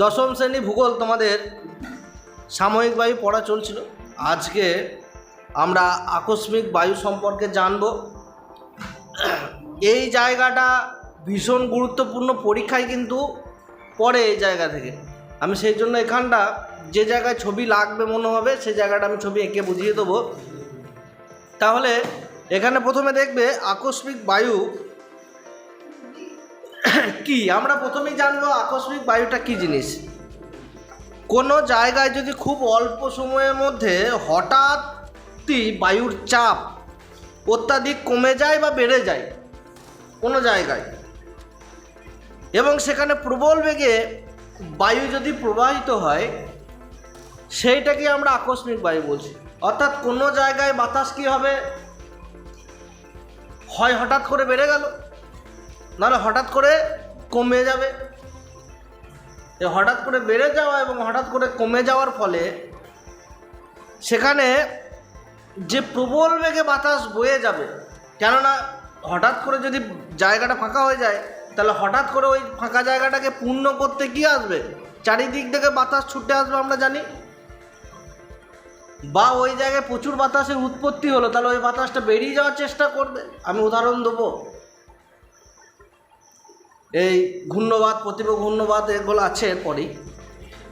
দশম শ্রেণি ভূগোল তোমাদের সাময়িক বায়ু পড়া চলছিল। আজকে আমরা আকস্মিক বায়ু সম্পর্কে জানব। এই জায়গাটা ভীষণ গুরুত্বপূর্ণ পরীক্ষায় কিন্তু পড়ে এই জায়গা থেকে। আমি সেই জন্য এখানটা যে জায়গায় ছবি লাগবে মনে হবে সেই জায়গাটা আমি ছবি এঁকে বুঝিয়ে দেবো। তাহলে এখানে প্রথমে দেখবে আকস্মিক বায়ু কি? আমরা প্রথমেই জানব আকস্মিক বায়ুটা কি জিনিস। কোনো জায়গায় যদি খুব অল্প সময়ের মধ্যে হঠাৎই বায়ুর চাপ অত্যাধিক কমে যায় বা বেড়ে যায়, কোনো জায়গায়? এবং সেখানে প্রবল বেগে বায়ু যদি প্রবাহিত হয়, সেইটাকে আমরা আকস্মিক বায়ু বলছি। অর্থাৎ কোনো জায়গায় বাতাস কী হবে? হয় হঠাৎ করে বেড়ে গেল। নাহলে হঠাৎ করে কমে যাবে। হঠাৎ করে বেড়ে যাওয়া এবং হঠাৎ করে কমে যাওয়ার ফলে সেখানে যে প্রবল বেগে বাতাস বয়ে যাবে, কেননা হঠাৎ করে যদি জায়গাটা ফাঁকা হয়ে যায়, তাহলে হঠাৎ করে ওই ফাঁকা জায়গাটাকে পূর্ণ করতে কি আসবে? চারিদিক থেকে বাতাস ছুটে আসবে আমরা জানি। বা ওই জায়গায় প্রচুর বাতাসের উৎপত্তি হলো, তাহলে ওই বাতাসটা বেরিয়ে যাওয়ার চেষ্টা করবে। আমি উদাহরণ দেবো। এই ঘূর্ণবাদ প্রতিভ ঘূর্ণবাদ এগুলো আছে এরপরেই।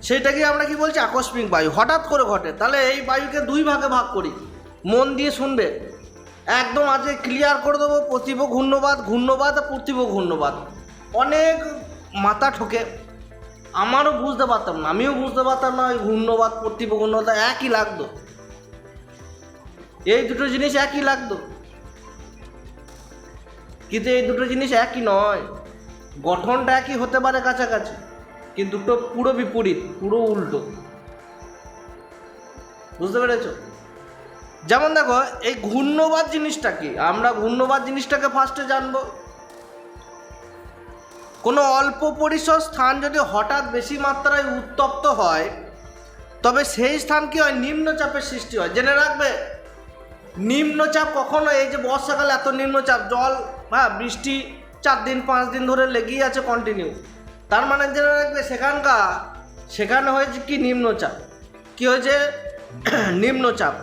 সেইটাকে আমরা কি বলছি? আকস্মিক বায়ু। হঠাৎ করে ঘটে। তাহলে এই বায়ুকে দুই ভাগে ভাগ করি। মন দিয়ে শুনবে। একদম আজকে ক্লিয়ার করে দেবো। প্রতিভ ঘূর্ণবাদ ঘূর্ণবাদ আর প্রতিভ ঘূর্ণবাদ অনেক মাথা ঠোকে। আমারও বুঝতে পারতাম না, আমিও বুঝতে পারতাম না, ওই ঘূর্ণবাদ প্রতিভ ঘূর্ণবাদ একই লাগতো। এই দুটো জিনিস একই লাগতো। কিন্তু এই দুটো জিনিস একই নয়। গঠনটা একই হতে পারে কাছাকাছি, কিন্তু দুটো পুরো বিপরীত, পুরো উল্টো। বুঝতে পেরেছ? যেমন দেখো, এই ঘূর্ণবাদ জিনিসটা কি? আমরা ঘূর্ণবাদ জিনিসটাকে ফার্স্টে জানব। কোনো অল্প পরিসর স্থান যদি হঠাৎ বেশি মাত্রায় উত্তপ্ত হয়, তবে সেই স্থান কি হয়? নিম্নচাপের সৃষ্টি হয়। জেনে রাখবে, নিম্নচাপ কখনো এই যে বর্ষাকালে এত নিম্নচাপ, জল হ্যাঁ বৃষ্টি চার দিন পাঁচ দিন ধরে লেগেই আছে কন্টিনিউ তার মানে জেনে রাখবে সেখানকার সেখানে হয়েছে কি নিম্নচাপ? কি হয়েছে? নিম্নচাপ।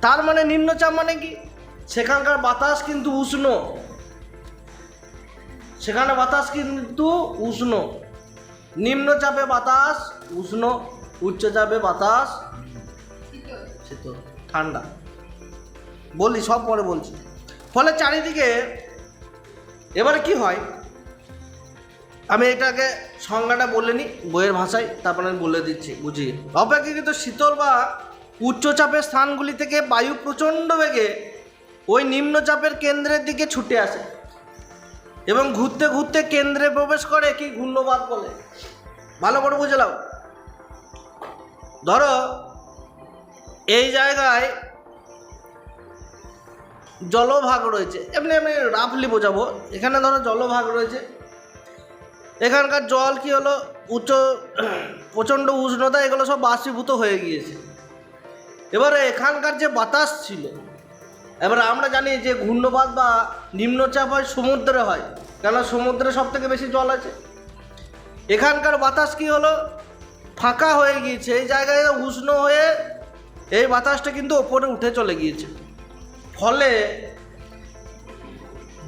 তার মানে নিম্নচাপ মানে কি? সেখানকার বাতাস কিন্তু উষ্ণ। সেখানে বাতাস কিন্তু উষ্ণ। নিম্নচাপে বাতাস উষ্ণ উচ্চচাপে বাতাস শীতল ঠান্ডা। বলি সব পরে বলছি। ফলে চারিদিকে এবারে কি হয়? আমি এটাকে সংজ্ঞাটা বলে নিই বইয়ের ভাষায়, তারপরে আমি বলে দিচ্ছি, বুঝিয়ে। অপেক্ষাকৃত শীতল বা উচ্চচাপের স্থানগুলি থেকে বায়ু প্রচণ্ড বেগে ওই নিম্নচাপের কেন্দ্রের দিকে ছুটে আসে এবং ঘুরতে ঘুরতে কেন্দ্রে প্রবেশ করে, কি ঘূর্ণবাদ বলে? ভালো করে বুঝলাম ধরো, এই জায়গায় জলভাগ রয়েছে। এমনি আমি রাফলি বোঝাবো। এখানে ধরো জলভাগ রয়েছে। এখানকার জল কি হলো? উচ্চ, প্রচণ্ড উষ্ণতা, এগুলো সব বাষ্পীভূত হয়ে গিয়েছে। এবারে এখানকার যে বাতাস ছিল, এবারে আমরা জানি যে ঘূর্ণপাত বা নিম্নচাপ হয় সমুদ্রে হয় কেন সমুদ্রে সব থেকে বেশি জল আছে। এখানকার বাতাস কি হলো? ফাঁকা হয়ে গিয়েছে। এই জায়গায় উষ্ণ হয়ে এই বাতাসটা কিন্তু ওপরে উঠে চলে গিয়েছে। ফলে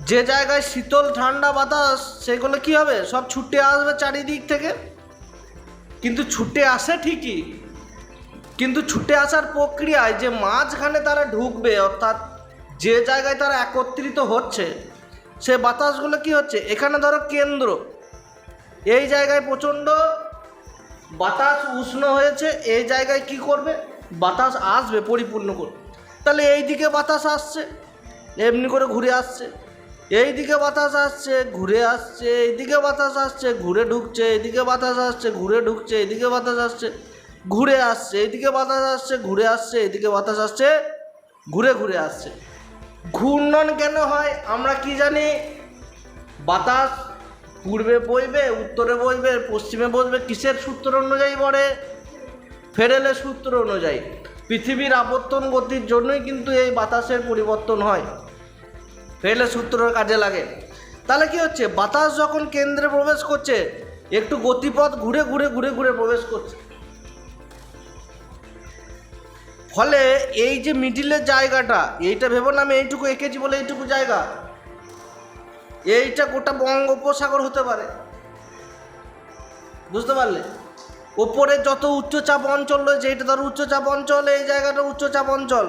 যে জায়গায় শীতল, ঠান্ডা বাতাস, সেগুলো কি হবে? সব ছুটে আসবে চারিদিক থেকে? কিন্তু ছুটে আসে ঠিকই। কিন্তু ছুটে আসার প্রক্রিয়ায় যে মাঝখানে তারা ঢুকবে, অর্থাৎ যে জায়গায় তারা একত্রিত হচ্ছে, সে বাতাসগুলো কি হচ্ছে? এখানে ধরো কেন্দ্র। এই জায়গায় প্রচণ্ড বাতাস উষ্ণ হয়েছে, এই জায়গায় কি করবে? বাতাস আসবে পরিপূর্ণ করে তাহলে এই দিকে বাতাস আসছে, এমনি করে ঘুরে আসছে। এই দিকে বাতাস আসছে, ঘুরে আসছে, এইদিকে বাতাস আসছে, ঘুরে ঢুকছে এদিকে বাতাস আসছে, ঘুরে ঢুকছে এদিকে বাতাস আসছে, ঘুরে আসছে এদিকে বাতাস আসছে, ঘুরে আসছে এদিকে বাতাস আসছে, ঘুরে ঘুরে আসছে। ঘূর্ণন কেন হয় আমরা কি জানি? বাতাস পূর্বে বইবে, উত্তরে বইবে, পশ্চিমে বসবে, কিসের সূত্র অনুযায়ী বলে ফেরেলের সূত্র অনুযায়ী। পৃথিবীর আবর্তন গতির জন্যই কিন্তু এই বাতাসের পরিবর্তন হয়। ফেরেলের সূত্রের কাজে লাগে। তাহলে কি হচ্ছে? বাতাস যখন কেন্দ্রে প্রবেশ করছে, একটু গতিপথ ঘুরে ঘুরে ঘুরে ঘুরে প্রবেশ করছে। ফলে এই যে মিডিলের জায়গাটা, এইটা ভেবো না আমি এইটুকু এঁকেছি বলে এইটুকু জায়গা। এইটা গোটা বঙ্গোপসাগর হতে পারে। বুঝতে পারলে? ওপরে যত উচ্চচাপ অঞ্চল রয়েছে, এটা ধর উচ্চচাপ অঞ্চল, এই জায়গাটা উচ্চচাপ অঞ্চল।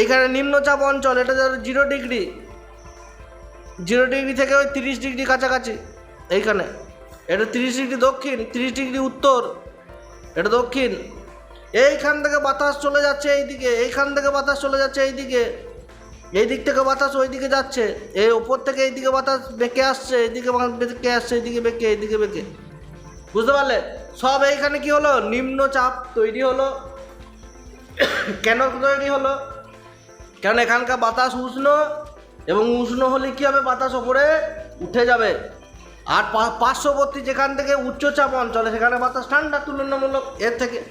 এইখানে নিম্নচাপ অঞ্চল, এটা ধর জিরো ডিগ্রি জিরো ডিগ্রি থেকে ওই তিরিশ ডিগ্রি কাছাকাছি, এইখানে। এটা তিরিশ ডিগ্রি দক্ষিণ, তিরিশ ডিগ্রি উত্তর, এটা দক্ষিণ। এইখান থেকে বাতাস চলে যাচ্ছে এইদিকে, এইখান থেকে বাতাস চলে যাচ্ছে এইদিকে। এই দিক থেকে বাতাস ওই দিকে যাচ্ছে, এই ওপর থেকে এইদিকে বাতাস বেঁকে আসছে, এইদিকে বেঁকে আসছে, এইদিকে বেঁকে এইদিকে বেঁকে। বুঝতে পারলে? সব এইখানে কি হলো? নিম্নচাপ তৈরি হলো। কেন তৈরি হলো? কারণ এখানকার বাতাস উষ্ণ? এবং উষ্ণ হলে কি হবে? বাতাস ওপরে উঠে যাবে। আর পার্শ্ববর্তী যেখান থেকে উচ্চচাপ অঞ্চলে, সেখানে বাতাস ঠান্ডা তুলনামূলক এর থেকে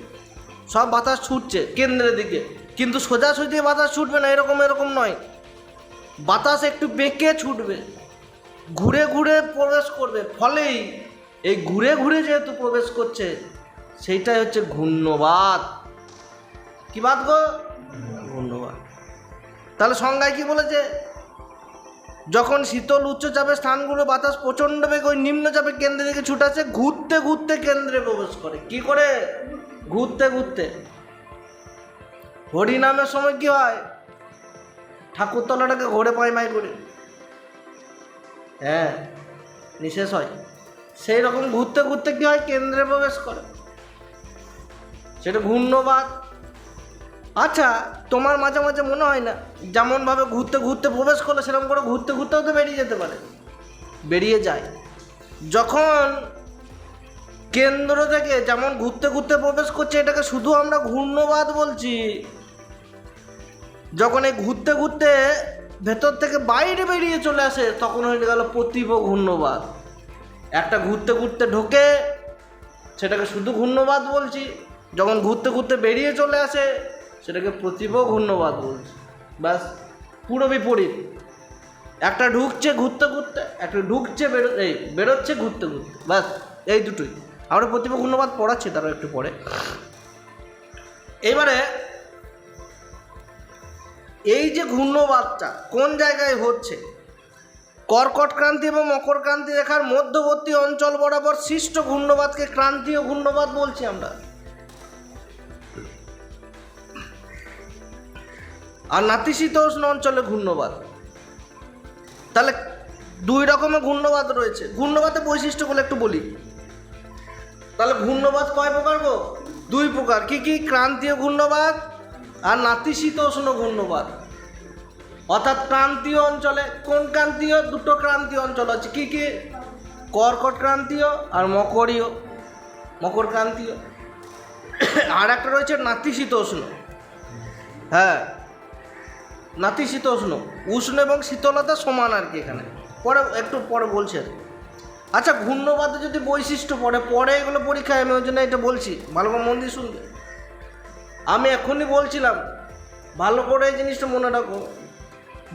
সব বাতাস ছুটছে কেন্দ্রের দিকে। কিন্তু সোজাসুজি বাতাস ছুটবে না, এরকম এরকম নয়। বাতাস একটু বেঁকে ছুটবে। ঘুরে ঘুরে প্রবেশ করবে, ফলেই এই ঘুরে ঘুরে যেহেতু প্রবেশ করছে সেইটাই হচ্ছে ঘূর্ণবাদ। কি বাদ গো? ঘূর্ণবাদ। তাহলে সংজ্ঞায় কি বলেছে? যখন শীতল উচ্চচাপের স্থানগুলো বাতাস প্রচণ্ড বেগ ওই নিম্নচাপের কেন্দ্রে দিকে ছুটাচ্ছে ঘুরতে ঘুরতে কেন্দ্রে প্রবেশ করে। কি করে? ঘুরতে ঘুরতে। হরিনামের সময় কি হয়? ঠাকুরতলাটাকে ঘোরে পাইমাই করে। হ্যাঁ নিশেষ হয়। সেই রকম ঘুরতে ঘুরতে কি হয় কেন্দ্রে প্রবেশ করে? সেটা ঘূর্ণবাদ। আচ্ছা তোমার মাঝে মাঝে মনে হয় না যেমনভাবে ঘুরতে ঘুরতে প্রবেশ করলে, সেরকম করে ঘুরতে ঘুরতেও তো বেরিয়ে যেতে পারে। বেরিয়ে যায়। যখন কেন্দ্র থেকে যেমন ঘুরতে ঘুরতে প্রবেশ করছে, এটাকে শুধু আমরা ঘূর্ণবাদ বলছি। যখন এই ঘুরতে ঘুরতে ভেতর থেকে বাইরে বেরিয়ে চলে আসে, তখন হয়ে গেল প্রতিভ ঘূর্ণবাদ। একটা ঘুরতে ঘুরতে ঢোকে, সেটাকে শুধু ঘূর্ণবাদ বলছি। যখন ঘুরতে ঘুরতে বেরিয়ে চলে আসে, সেটাকে প্রতিভ ঘূর্ণবাদ বলছি। ব্যাস, পুরো বিপরীত। একটা ঢুকছে ঘুরতে ঘুরতে, একটা ঢুকছে বেরো, এই, বেরোচ্ছে ঘুরতে ঘুরতে। ব্যাস, এই দুটোই। আমরা প্রতিভ ঘূর্ণবাদ পড়াচ্ছি তারা একটু পরে। এবারে, এই যে ঘূর্ণবাদটা কোন জায়গায় হচ্ছে কর্কট ক্রান্তি এবং মকর ক্রান্তি রেখার মধ্যবর্তী অঞ্চল বরাবর সৃষ্ট ঘূর্ণবাদকে ক্রান্তীয় ঘূর্ণবাদ বলছি আমরা। আর নাতিশীতোষ্ণ অঞ্চলে ঘূর্ণবাদ তাহলে দুই রকমের ঘূর্ণবাদ রয়েছে। ঘূর্ণবাদের বৈশিষ্ট্যগুলো একটু বলি। তাহলে ঘূর্ণবাদ কয় প্রকার গো? দুই প্রকার। কি কি? ক্রান্তীয় ঘূর্ণবাদ আর নাতিশীতোষ্ণ ঘূর্ণবাদ অর্থাৎ ক্রান্তীয় অঞ্চলে কোন ক্রান্তীয়? দুটো ক্রান্তীয় অঞ্চল আছে। কী কী? কর্কট ক্রান্তীয় আর মকরীয়। মকর ক্রান্তীয়। আর একটা রয়েছে নাতিশীতোষ্ণ হ্যাঁ নাতিশীতোষ্ণ উষ্ণ এবং শীতলতা সমান আর কি এখানে। পরে, একটু পরে বলছি আচ্ছা ঘূর্ণবাদে যদি বৈশিষ্ট্য পড়ে, পরে এগুলো পরীক্ষায় আমি ওই জন্য এটা বলছি। ভালো করে মন দিয়ে শুনবে। আমি এখনই বলছিলাম, ভালো করে এই জিনিসটা মনে রাখো।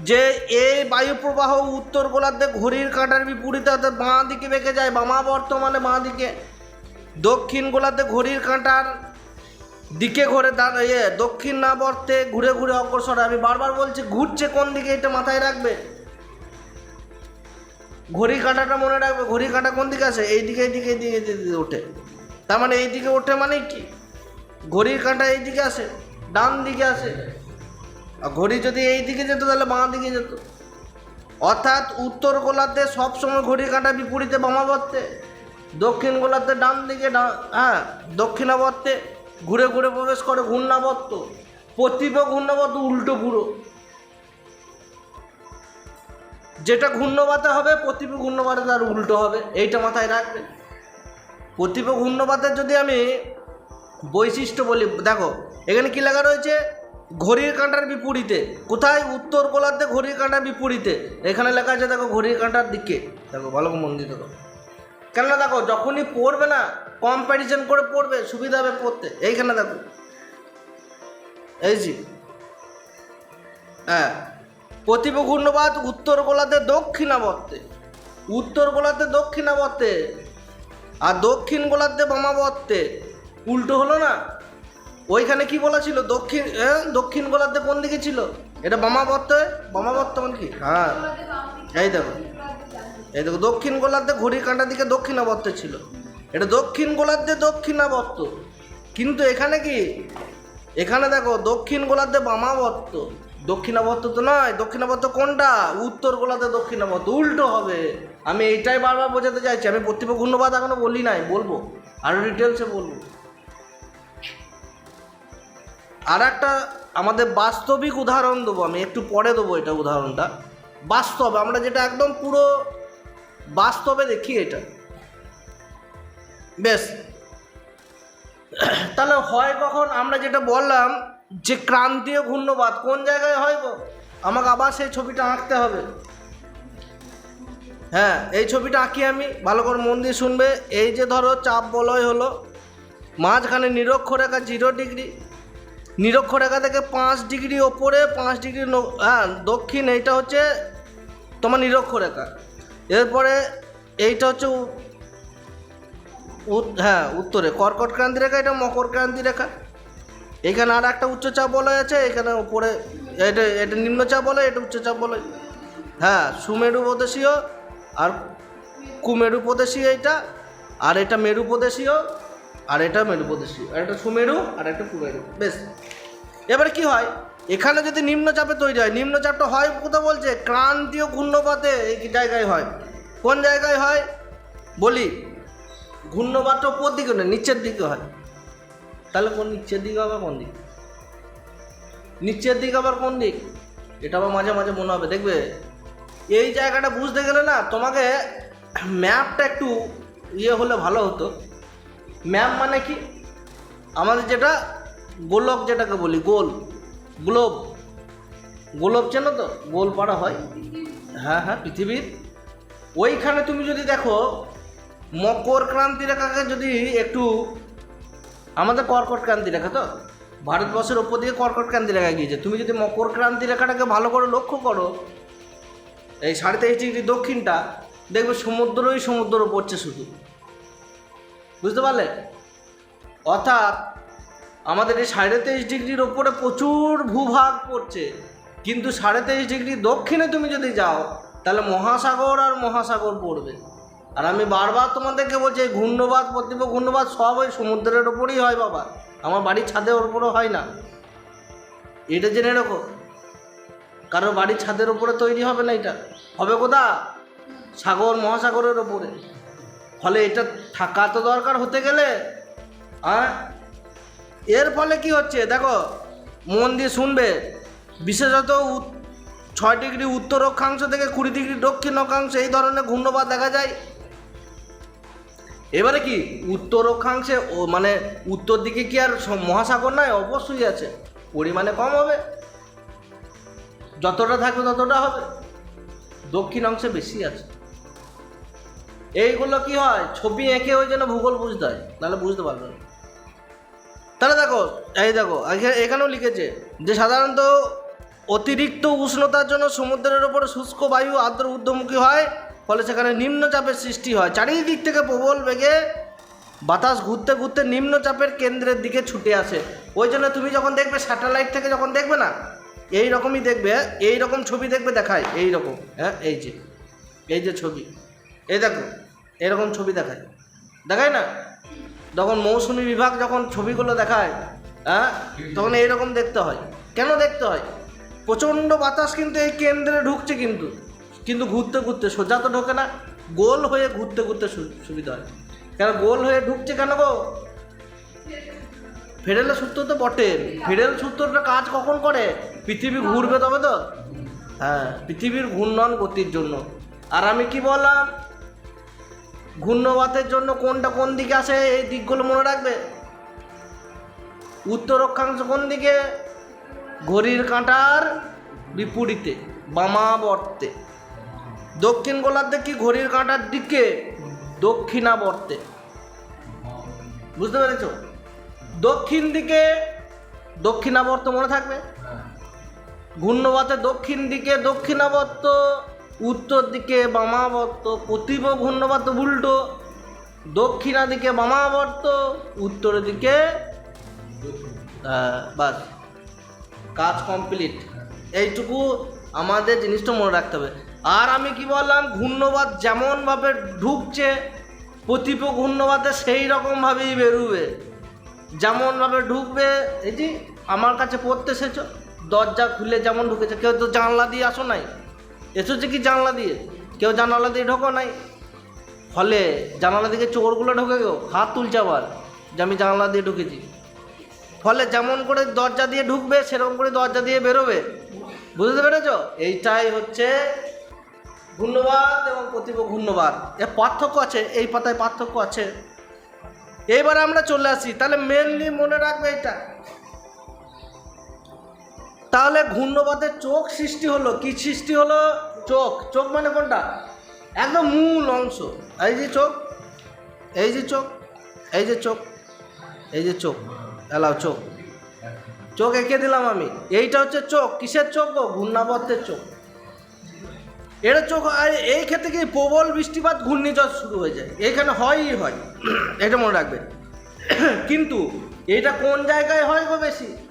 যে এই বায়ু প্রবাহ উত্তর গোলার্ধে ঘড়ির কাঁটার বিপরীতে অর্থাৎ বাঁ দিকে বেঁকে যায়, বামা বর্তমানে বাঁ দিকে। দক্ষিণ গোলার্ধে ঘড়ির কাঁটার দিকে ঘুরে দাঁড়িয়ে দক্ষিণ না বর্তে ঘুরে ঘুরে অগ্রসর আমি বারবার বলছি, ঘুরছে কোন দিকে এটা মাথায় রাখবে? ঘড়ি কাঁটাটা মনে রাখবে ঘড়ি কাঁটা কোন দিকে আছে? এই দিকে এই এইদিকে এইদিকে এইদিকে ওঠে। তার মানে এই দিকে ওঠে মানে কি? ঘড়ির কাঁটা এই দিকে আসে, ডান দিকে আসে। ঘড়ি যদি এই দিকে যেত তাহলে বাঁ দিকে যেত। অর্থাৎ উত্তর গোলার্ধে সবসময় ঘড়ি কাঁটা বিপরীতে বামাবর্তে, দক্ষিণ গোলার্ধে ডান দিকে হ্যাঁ দক্ষিণাবর্তে ঘুরে ঘুরে প্রবেশ করে ঘূর্ণাবর্ত প্রতিভ ঘূর্ণাবর্ত উল্টো পুরো। যেটা ঘূর্ণবাতে হবে প্রতিভ ঘূর্ণবাতে তার উল্টো হবে, এইটা মাথায় রাখবে। প্রতিভ ঘূর্ণবাতের যদি আমি বৈশিষ্ট্য বলি, দেখো, এখানে কি লেখা রয়েছে? ঘড়ির কাঁটার বিপরীতে। কোথায়? উত্তর গোলার্ধে ঘড়ির কাঁটার বিপরীতে। এখানে লেখা আছে, দেখো, ঘড়ির কাঁটার দিকে। দেখো, ভালো মন দেখো। কেননা দেখো, যখনই পড়বে না কম্প্যারিজন করে পড়বে, সুবিধা হবে পড়তে। এইখানে দেখো। এই জি হ্যাঁ প্রতিভ ঘূর্ণবাদ উত্তর গোলার্ধে দক্ষিণাবর্তে। উত্তর গোলার্ধে দক্ষিণাবর্তে আর দক্ষিণ গোলার্ধে বামাবর্তে। উল্টো হলো না? ওইখানে কি বলা ছিল? দক্ষিণ দক্ষিণ গোলার্ধে কোন দিকে ছিল? এটা বামাবর্তে, বামাবর্ত মানে কি? হ্যাঁ। এই দেখো। এই দেখো, দক্ষিণ গোলার্ধে ঘড়ির কাঁটার দিকে দক্ষিণাবর্তে ছিল। এটা দক্ষিণ গোলার্ধে দক্ষিণাবর্ত। কিন্তু এখানে কি? এখানে দেখো, দক্ষিণ গোলার্ধে বামাবর্ত। দক্ষিণাবর্ত তো নয়, দক্ষিণাবর্ত কোনটা? উত্তর গোলার্ধে দক্ষিণাবর্ত। উল্টো হবে। আমি এইটাই বারবার বোঝাতে চাইছি। আমি প্রতিভা ঘূর্ণবাদ এখনও বলি নাই, বলব। আরও ডিটেলসে বলব। আর একটা আমাদের বাস্তবিক উদাহরণ দেবো আমি, একটু পরে দেবো এটা উদাহরণটা। বাস্তব, আমরা যেটা একদম পুরো বাস্তবে দেখি এটা। বেশ। তাহলে হয় কখন? আমরা যেটা বললাম যে ক্রান্তীয় ঘূর্ণবাদ, কোন জায়গায় হয় গো? আমাকে আবার সেই ছবিটা আঁকতে হবে। হ্যাঁ এই ছবিটা আঁকি আমি, ভালো করে মন দিয়ে শুনবে। এই যে ধরো, চাপ বলয় হলো, মাঝখানে নিরক্ষরেখা জিরো ডিগ্রি নিরক্ষরেখা থেকে পাঁচ ডিগ্রি ওপরে, পাঁচ ডিগ্রি হ্যাঁ দক্ষিণ, এইটা হচ্ছে তোমার নিরক্ষরেখা। এরপরে এইটা হচ্ছে হ্যাঁ উত্তরে। কর্কট ক্রান্তি রেখা, এটা মকর ক্রান্তি রেখা। এখানে আর একটা উচ্চচাপ বলয় আছে, এখানে উপরে এটা এটা নিম্নচাপ বলয়, এটা উচ্চচাপ বলয়। হ্যাঁ সুমেরু প্রদেশীয় আর কুমেরু প্রদেশীয় এটা আর এটা মেরু প্রদেশীয়, আর এটা মেরু প্রদেশীয়। আর এটা সুমেরু, আর একটা কুমেরু। বেশ। এবারে কি হয়? এখানে যদি নিম্নচাপে তৈরি হয়, নিম্নচাপটা হয় কোথাও বলছে? ক্রান্তীয় ঘূর্ণপাতে এই জায়গায় হয়? কোন জায়গায় হয়? বলি ঘূর্ণপাতটা উপর দিকে না নিচের দিকে হয়। তাহলে কোন নিচের দিকে হবে, কোন দিক? নিচের দিকে আবার কোন দিক? এটা আবার মাঝে মাঝে মনে হবে, দেখবে? এই জায়গাটা বুঝতে গেলে না, তোমাকে ম্যাপটা একটু ইয়ে হলে ভালো হতো। ম্যাপ মানে কি? আমাদের যেটা গোলক যেটাকে বলি, গোল, গ্লোব। গোলক চেনো তো? গোল পাড়া হয়। হ্যাঁ হ্যাঁ পৃথিবীর। ওইখানে তুমি যদি দেখো, মকর ক্রান্তি রেখাকে যদি একটু, আমাদের কর্কট ক্রান্তি রেখা তো? ভারতবর্ষের ওপর দিকে কর্কট ক্রান্তি রেখা গিয়েছে। তুমি যদি মকর ক্রান্তি রেখাটাকে ভালো করে লক্ষ্য করো, এই সাড়ে তেইশ ডিগ্রি দক্ষিণটা, দেখবে সমুদ্রই সমুদ্র পড়ছে শুধু। বুঝতে পারলে? অর্থাৎ আমাদের এই সাড়ে তেইশ ডিগ্রির ওপরে প্রচুর ভূভাগ পড়ছে। কিন্তু সাড়ে তেইশ ডিগ্রি দক্ষিণে তুমি যদি যাও, তাহলে মহাসাগর আর মহাসাগর পড়বে। আর আমি বারবার তোমাদেরকে বলছি, এই ঘূর্ণবাদ প্রতিভ ঘূর্ণবাদ সব ওই সমুদ্রের ওপরেই হয় বাবা। আমার বাড়ির ছাদের ওপরে হয় না। এটা জেনে রাখো। কারও বাড়ির ছাদের ওপরে তৈরি হবে না এটা? হবে কোথা? সাগর, মহাসাগরের ওপরে। ফলে এটা থাকা তো দরকার হতে গেলে। হ্যাঁ এর ফলে কি হচ্ছে? দেখো, মন দিয়ে শুনবে। বিশেষত ছয় ডিগ্রি উত্তর অক্ষাংশ থেকে কুড়ি ডিগ্রি দক্ষিণ অক্ষাংশ, এই ধরনের ঘূর্ণপাত দেখা যায়। এবারে কি? উত্তর অক্ষাংশে মানে উত্তর দিকে কি আর মহাসাগর নয়? অবশ্যই আছে। পরিমাণে কম হবে। যতটা থাকবে ততটা হবে। দক্ষিণ অংশে বেশি আছে। এইগুলো কি হয়? ছবি এঁকে ওই জন্য ভূগোল বুঝতে হয়। নাহলে বুঝতে পারবে না। তাহলে দেখো, এই দেখো এখানেও লিখেছে যে সাধারণত অতিরিক্ত উষ্ণতার জন্য সমুদ্রের ওপরে শুষ্ক বায়ু আর্দ্র ঊর্ধ্বমুখী হয়, ফলে সেখানে নিম্নচাপের সৃষ্টি হয়। চারিদিক থেকে প্রবল বেগে বাতাস ঘুরতে ঘুরতে নিম্নচাপের কেন্দ্রের দিকে ছুটে আসে। ওই জন্য তুমি যখন দেখবে স্যাটেলাইট থেকে যখন দেখবে না, এই রকমই দেখবে, এই রকম ছবি দেখবে, দেখায়, এই রকম হ্যাঁ এই যে এই যে ছবি, এই দেখো, এরকম ছবি দেখায়। দেখায় না? যখন মৌসুমি বিভাগ যখন ছবিগুলো দেখায় হ্যাঁ তখন এইরকম দেখতে হয়। কেন দেখতে হয়? প্রচণ্ড বাতাস কিন্তু এই কেন্দ্রে ঢুকছে কিন্তু। কিন্তু ঘুরতে ঘুরতে সোজা তো ঢোকে না, গোল হয়ে ঘুরতে ঘুরতে সুবিধা হয়। কেন গোল হয়ে ঢুকছে কেন গো? ফেডেলের সূত্র তো বটে। ফেডেল সূত্রটা কাজ কখন করে? পৃথিবী ঘুরবে তবে তো? হ্যাঁ পৃথিবীর ঘূর্ণন গতির জন্য। আর আমি কি বললাম? ঘূর্ণবাতের জন্য কোনটা কোন দিকে আসে এই দিকগুলো মনে রাখবে? উত্তর অক্ষাংশ কোন দিকে? ঘড়ির কাঁটার বিপরীতে বামাবর্তে। দক্ষিণ গোলার্ধে কি ঘড়ির কাঁটার দিকে? দক্ষিণাবর্তে। বুঝতে পেরেছ? দক্ষিণ দিকে দক্ষিণাবর্ত মনে থাকবে? ঘূর্ণবাতে দক্ষিণ দিকে দক্ষিণাবর্ত উত্তর দিকে বামাবর্ত প্রতিপ ঘূর্ণবাত উল্টো, দক্ষিণা দিকে বামাবর্ত, উত্তর দিকে বাস, কাজ কমপ্লিট এইটুকু আমাদের জিনিসটা মনে রাখতে হবে। আর আমি কি বললাম ঘূর্ণবাদ যেমনভাবে ঢুকছে, প্রতিপ ঘূর্ণবাদে সেই রকমভাবেই বেরোবে। যেমনভাবে ঢুকবে এই যে আমার কাছে পড়তে এসেছ। দরজা খুলে যেমন ঢুকেছে, কেউ তো জানলা দিয়ে আসো নাই। এসেছে কি জানলা দিয়ে? কেউ জানালা দিয়ে ঢোকো নাই। ফলে জানালা দিকে চোরগুলো ঢোকে গেও হাত তুলছে আবার যে আমি জানলা দিয়ে ঢুকেছি। ফলে যেমন করে দরজা দিয়ে ঢুকবে, সেরকম করে দরজা দিয়ে বেরোবে। বুঝতে পেরেছ? এইটাই হচ্ছে ঘূর্ণবাদ এবং প্রতিপ ঘূর্ণবাদ। এর পার্থক্য আছে, এই পাতায় পার্থক্য আছে। এইবার আমরা চলে আসি। তাহলে মেনলি মনে রাখবে এটা তাহলে ঘূর্ণবাদের চোখ সৃষ্টি হলো, কি সৃষ্টি হলো? চোখ। চোখ মানে কোনটা? একদম মূল অংশ। এই যে চোখ, এই যে চোখ, এই যে চোখ, এই যে চোখ। এলাও, চোখ। চোখ এঁকে দিলাম আমি। এইটা হচ্ছে চোখ। কিসের চোখ গো? ঘূর্ণাবর্তের চোখ। এটা চোখ, আর এই ক্ষেত্রে কি প্রবল বৃষ্টিপাত, ঘূর্ণিঝড় শুরু হয়ে যায়? এইখানে হয়ই হয়। এটা মনে রাখবে। কিন্তু এটা কোন জায়গায় হয় গো বেশি?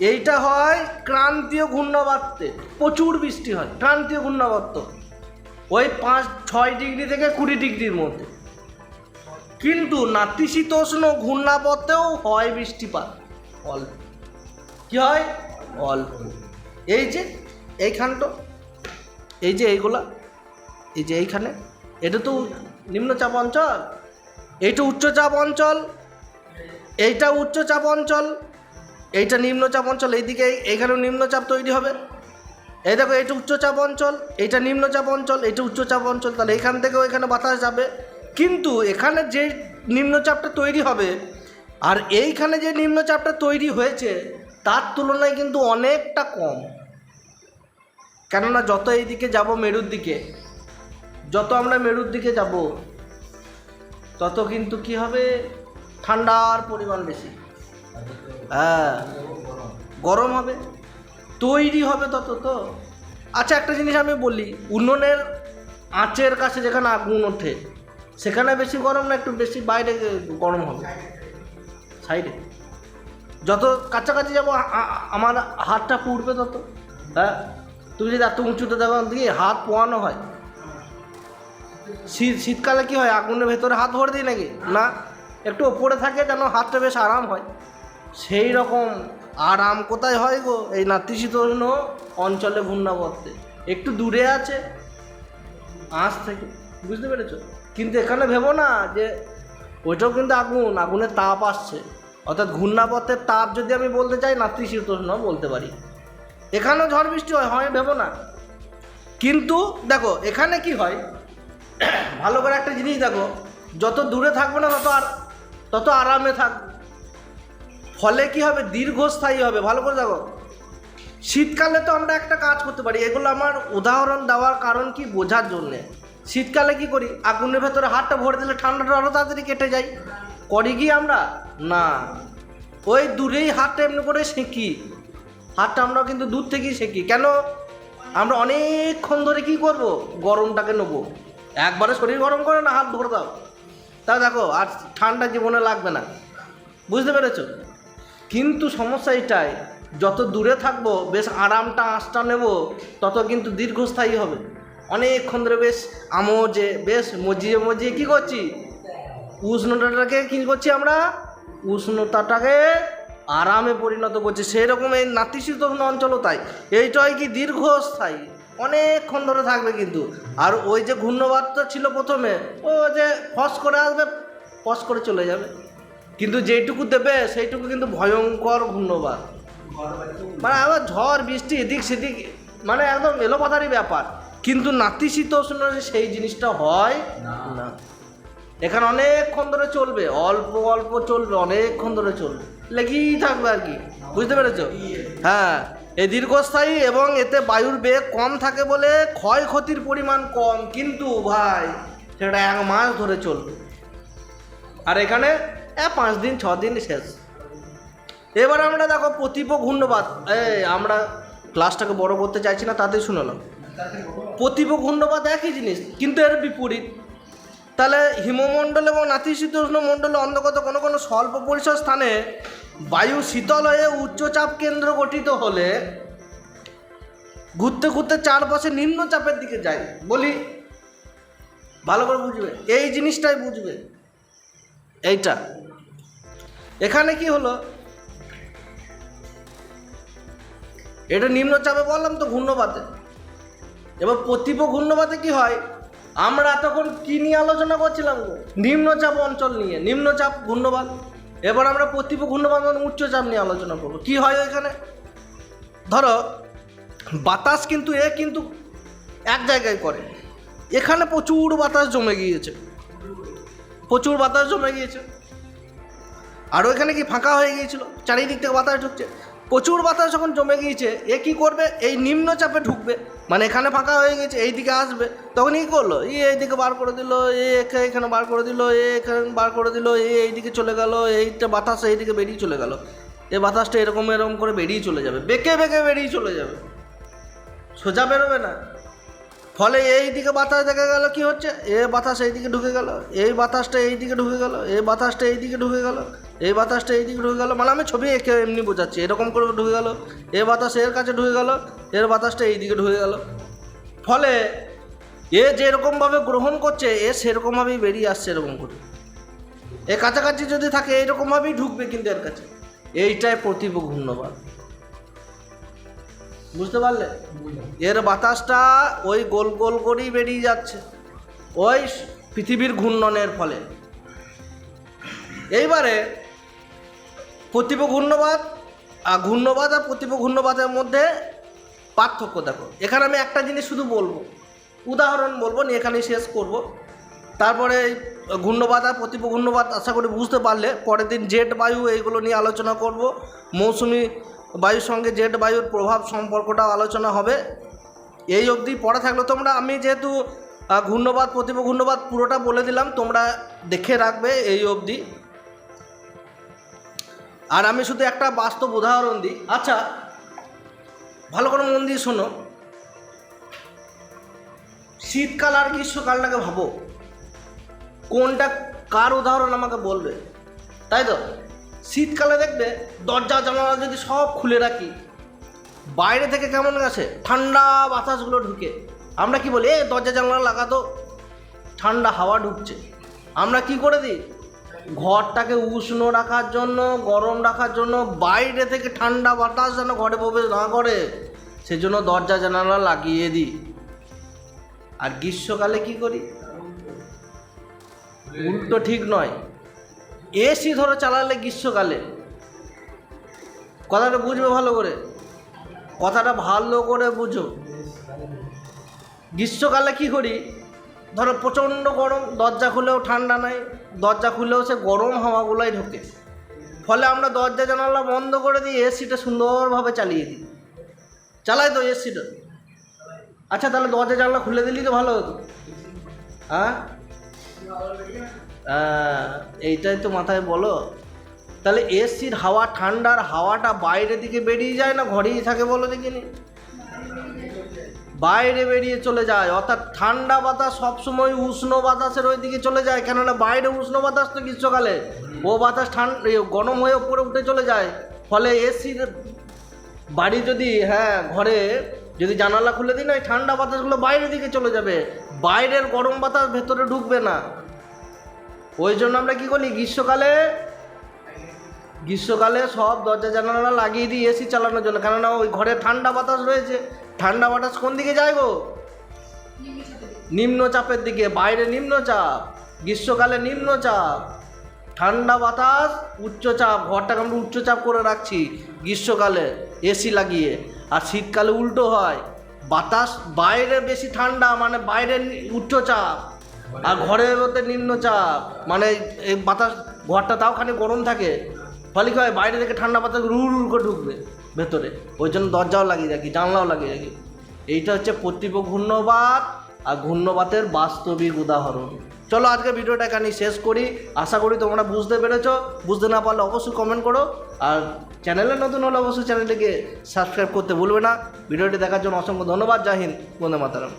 এইটা হয় ক্রান্তীয় ঘূর্ণাবর্তে, প্রচুর বৃষ্টি হয়, ক্রান্তীয় ঘূর্ণাবর্ত। ওই পাঁচ, ছয় ডিগ্রি থেকে কুড়ি ডিগ্রির মধ্যে। কিন্তু নাতিশীতোষ্ণ ঘূর্ণাবর্তেও হয় বৃষ্টিপাত। অল্প। কি হয়? অল্প। এই যে এইখানটা এই যে এইগুলা, এই যে এইখানে, এটা তো নিম্নচাপ অঞ্চল। এইটা উচ্চচাপ অঞ্চল, এইটা উচ্চচাপ অঞ্চল এইটা নিম্নচাপ অঞ্চল, এইদিকে এইখানেও নিম্নচাপ তৈরি হবে। এই দেখো এটা উচ্চচাপ অঞ্চল, এইটা নিম্নচাপ অঞ্চল এটা উচ্চচাপ অঞ্চল, তাহলে এখান থেকেও এখানে বাতাস যাবে। কিন্তু এখানে যে নিম্নচাপটা তৈরি হবে, আর এইখানে যে নিম্নচাপটা তৈরি হয়েছে, তার তুলনায় কিন্তু অনেকটা কম। কেননা যত এইদিকে যাব মেরুর দিকে, যত আমরা মেরুর দিকে যাব, তত কিন্তু কি হবে? ঠান্ডার পরিমাণ বেশি। হ্যাঁ। গরম হবে। তৈরি হবে তত তো। আচ্ছা একটা জিনিস আমি বলি, উনুনের আঁচের কাছে যেখানে আগুন ওঠে, সেখানে বেশি গরম না একটু বেশি বাইরে গরম হবে? সাইডে। যত কাছাকাছি যাব আমার হাতটা পুড়বে তত। হ্যাঁ তুমি যদি এত উঁচুতে দেখো দিয়ে হাত পোয়ানো হয়। শীত, শীতকালে কি হয়, আগুনের ভেতরে হাত ভরে দিই নাকি? না, একটু ওপরে থাকে যেন হাতটা বেশ আরাম হয়। সেই রকম আরাম কোথায় হয় গো? এই নাতিশীতোষ্ণ অঞ্চলে ঘূর্ণাবর্তে একটু দূরে আছে, আঁশ থেকে। বুঝতে পেরেছ? কিন্তু এখানে ভেবো না যে ওইটাও কিন্তু আগুন, আগুনের তাপ আসছে। অর্থাৎ ঘূর্ণাবর্তের তাপ যদি আমি বলতে চাই, নাতিশীতোষ্ণ বলতে পারি। এখানেও ঝড় বৃষ্টি হয় হয়, ভেবো না। কিন্তু দেখো, এখানে কি হয়? ভালো করে একটা জিনিস দেখো, যত দূরে থাকব না, তত আর, তত আরামে থাকবে ফলে কি হবে? দীর্ঘস্থায়ী হবে। ভালো করে দেখো। শীতকালে তো আমরা একটা কাজ করতে পারি। এগুলো আমার উদাহরণ দেওয়ার কারণ কি বোঝার জন্যে। শীতকালে কি করি? আগুনের ভেতরে হাতটা ভরে দিলে ঠান্ডাটা আরও তাড়াতাড়ি কেটে যায়। করি কি আমরা? না। ওই দূরেই হাতটা এমনি করে সেঁকি। হাতটা আমরা কিন্তু দূর থেকেই সেঁকি। কেন? আমরা অনেকক্ষণ ধরে কি করব? গরমটাকে নেব। একবারে শরীর গরম করে না, হাত ধরে দাও। তা দেখো, আর ঠান্ডা জীবনে লাগবে না। বুঝতে পেরেছ? কিন্তু সমস্যা এটাই, যত দূরে থাকব, বেশ আরামটা আঁচটা নেব, তত কিন্তু দীর্ঘস্থায়ী হবে। অনেকক্ষণ ধরে বেশ আমোজে বেশ মজিয়ে মজিয়ে কী করছি? উষ্ণতাটাকে কী করছি আমরা? উষ্ণতাটাকে আরামে পরিণত করছি। সেই রকম এই নাতিশীতোষ্ণ অঞ্চলও তাই। এইটাই কি দীর্ঘস্থায়ী? অনেকক্ষণ ধরে থাকবে কিন্তু। আর ওই যে ঘূর্ণবাদটা ছিল প্রথমে, ও যে ফস করে আসবে, ফস করে চলে যাবে। কিন্তু যেইটুকু দেবে সেইটুকু কিন্তু ভয়ঙ্কর ঘূর্ণবাদ মানে আবার ঝড় বৃষ্টি এদিক সেদিক মানে একদম এলোপাতারি ব্যাপার। কিন্তু নাতিশীতোষ্ণ সেই জিনিসটা হয় না। এখানে অনেকক্ষণ ধরে চলবে অল্প অল্প চলবে অনেকক্ষণ ধরে চলবে। লেগেই থাকবে আর কি বুঝতে পেরেছ? হ্যাঁ এই দীর্ঘস্থায়ী এবং এতে বায়ুর বেগ কম থাকে বলে ক্ষয়ক্ষতির পরিমাণ কম। কিন্তু ভাই সেটা এক মাস ধরে চলবে। আর এখানে এ, পাঁচ দিন, ছ দিন শেষ। এবার আমরা দেখো প্রতিপ ঘূর্ণবাদ এই আমরা ক্লাসটাকে বড় করতে চাইছি না তাতেই শুনলাম প্রতিপ ঘূর্ণবাদ একই জিনিস, কিন্তু এর বিপরীত। তাহলে হিমমণ্ডল এবং নাতিশীতোষ্ণ মণ্ডলে অন্তর্গত কোনো কোনো স্বল্প পরিসর স্থানে বায়ু শীতল হয়ে উচ্চচাপ কেন্দ্র গঠিত হলে ঘুরতে ঘুরতে চারপাশে নিম্নচাপের দিকে যায়। বলি, ভালো করে বুঝবে? এই জিনিসটাই বুঝবে। এইটা। এখানে কি হলো? এটা নিম্নচাপে বললাম তো ঘূর্ণবাতে। এবার প্রতিপ ঘূর্ণবাতে কি হয়? আমরা এতক্ষণ কি নিয়ে আলোচনা করছিলাম গো? নিম্নচাপ অঞ্চল নিয়ে, নিম্নচাপ ঘূর্ণবাদ এবার আমরা প্রতিপ মানে উচ্চচাপ নিয়ে আলোচনা করব। কি হয় এখানে? ধরো, বাতাস কিন্তু এ কিন্তু এক জায়গায় করে। এখানে প্রচুর বাতাস জমে গিয়েছে। প্রচুর বাতাস জমে গিয়েছে। আর ওইখানে কি ফাঁকা হয়ে গিয়েছিল? চারিদিক থেকে বাতাস ঢুকছে। প্রচুর বাতাস যখন জমে গিয়েছে, এ কি করবে? এই নিম্নচাপে ঢুকবে। মানে এখানে ফাঁকা হয়ে গেছে এই দিকে আসবে। তখন কি করল? এই এইদিকে বার করে দিল, এ এখা- এখানে বার করে দিল, এ এখানে বার করে দিল, এ এইদিকে চলে গেল, এইটা বাতাস এইদিকে বেরিয়ে চলে গেল। এই বাতাসটা এরকম এরকম করে বেরিয়ে চলে যাবে। বেঁকে বেঁকে বেরিয়ে চলে যাবে। সোজা বেরোবে না। ফলে এই দিকে বাতাস দেখা গেল, কি হচ্ছে? এ বাতাস এই দিকে ঢুকে গেল, এই বাতাসটা এই দিকে ঢুকে গেল এই বাতাসটা এই দিকে ঢুকে গেল এই বাতাসটা এই দিকে ঢুকে গেল। মানে আমি ছবি এঁকে এমনি বোঝাচ্ছি, এরকম করে ঢুকে গেল, এ বাতাস এর কাছে ঢুকে গেল, এর বাতাসটা এই দিকে ঢুকে গেল। ফলে এ যেরকমভাবে গ্রহণ করছে, এ সেরকমভাবেই বেরিয়ে আসছে এরকম করে। এ কাছাকাছি যদি থাকে এইরকমভাবেই ঢুকবে কিন্তু এর কাছে। এইটাই প্রতিভ ঘূর্ণবাদ বুঝতে পারলে? এর বাতাসটা ওই গোল গোল করেই বেরিয়ে যাচ্ছে। ওই পৃথিবীর ঘূর্ণনের ফলে। এইবারে প্রতিপ ঘূর্ণবাদ আর ঘূর্ণবাদ আর প্রতিপ ঘূর্ণবাদের মধ্যে পার্থক্য দেখো। এখানে আমি একটা জিনিস শুধু বলব। উদাহরণ বলব, নিয়ে এখানেই শেষ করব। তারপরে ঘূর্ণবাদ আর প্রতিপ ঘূর্ণবাদ আশা করি বুঝতে পারলে। পরের দিন জেট বায়ু এইগুলো নিয়ে আলোচনা করব। মৌসুমি বায়ুর সঙ্গে জেট বায়ুর প্রভাব সম্পর্কটাও আলোচনা হবে। এই অবধি পড়া থাকল তোমরা। আমি যেহেতু ঘূর্ণবাদ প্রতিপ ঘূর্ণবাদ পুরোটা বলে দিলাম, তোমরা দেখে রাখবে এই অবধি। আর আমি শুধু একটা বাস্তব উদাহরণ দিই। আচ্ছা ভালো করে মন দিয়ে শোনো। শীতকাল আর গ্রীষ্মকালটাকে ভাবো। কোনটা, কার উদাহরণ আমাকে বলবে? তাই তো? শীতকালে দেখবে দরজা, জানালা যদি সব খুলে রাখি, বাইরে থেকে কেমন গেছে ঠান্ডা বাতাসগুলো ঢুকে। আমরা কি বলি, এ, দরজা, জানালা লাগাতো, ঠান্ডা হাওয়া ঢুকছে। আমরা কি করে দিই? ঘরটাকে উষ্ণ রাখার জন্য, গরম রাখার জন্য, বাইরে থেকে ঠান্ডা বাতাস যেন ঘরে প্রবেশ না করে, সেজন্য দরজা, জানালা লাগিয়ে দিই। আর গ্রীষ্মকালে কি করি? উল্টো ঠিক নয়। এসি ধরো চালালে গ্রীষ্মকালে। কথাটা বুঝবে ভালো করে? কথাটা ভালো করে বুঝো। গ্রীষ্মকালে কি করি? ধরো প্রচণ্ড গরম, দরজা খুলেও ঠান্ডা নাই, দরজা খুলেও সে গরম হাওয়াগুলোই ঢোকে। ফলে আমরা দরজা জানালা বন্ধ করে দিই এসিটা সুন্দরভাবে চালিয়ে দিই। চালাই তো এসিটা। আচ্ছা তাহলে দরজা জানলা খুলে দিলি তো ভালো হতো। হ্যাঁ? এইটাই তো মাথায় বলো। তাহলে এসির হাওয়া ঠান্ডার হাওয়াটা বাইরে দিকে বেরিয়ে যায় না ঘরেই থাকে বলো দেখিনি? বাইরে বেরিয়ে চলে যায়, অর্থাৎ ঠান্ডা বাতাস সবসময় উষ্ণ বাতাসের ওই দিকে চলে যায়, কেননা বাইরে উষ্ণ বাতাস তো গ্রীষ্মকালে। ও বাতাস ঠান্ডা গরম হয়ে উপরে উঠে চলে যায়। ফলে এসির বাড়ি যদি হ্যাঁ ঘরে যদি জানালা খুলে দিই না ঠান্ডা বাতাসগুলো বাইরের দিকে চলে যাবে। বাইরের গরম বাতাস ভেতরে ঢুকবে না। ওই জন্য আমরা কি করি? গ্রীষ্মকালে গ্রীষ্মকালে সব দরজা জানালা লাগিয়ে দিই এসি চালানোর জন্য। কেননা ওই ঘরে ঠান্ডা বাতাস রয়েছে। ঠান্ডা বাতাস কোন দিকে যায় গো? নিম্নচাপের দিকে, বাইরে নিম্নচাপ, গ্রীষ্মকালে নিম্নচাপ। ঠান্ডা বাতাস, উচ্চচাপ, ঘরটাকে আমরা উচ্চচাপ করে রাখছি গ্রীষ্মকালে এসি লাগিয়ে। আর শীতকালে উল্টো হয়। বাতাস বাইরে বেশি ঠান্ডা মানে বাইরে উচ্চচাপ। আর ঘরের মধ্যে নিম্নচাপ মানে এই বাতাস, ঘরটা তাও খানি গরম থাকে, ফলে কি হয়, বাইরে থেকে ঠান্ডা বাতাস রুল রুল করে ঢুকবে ভেতরে। ওই জন্য দরজাও লাগিয়ে রাখি, জানলাও লাগিয়ে রাখি। এইটা হচ্ছে প্রতিপ ঘূর্ণবাদ আর ঘূর্ণবাতের বাস্তবিক উদাহরণ। চলো আজকে ভিডিওটা এখানে শেষ করি। আশা করি তোমরা বুঝতে পেরেছ। বুঝতে না পারলে অবশ্যই কমেন্ট করো। আর চ্যানেলে নতুন হলে অবশ্যই চ্যানেলটিকে সাবস্ক্রাইব করতে ভুলবে না। ভিডিওটি দেখার জন্য অসংখ্য ধন্যবাদ। জাহিন বন্দে মাতারাম।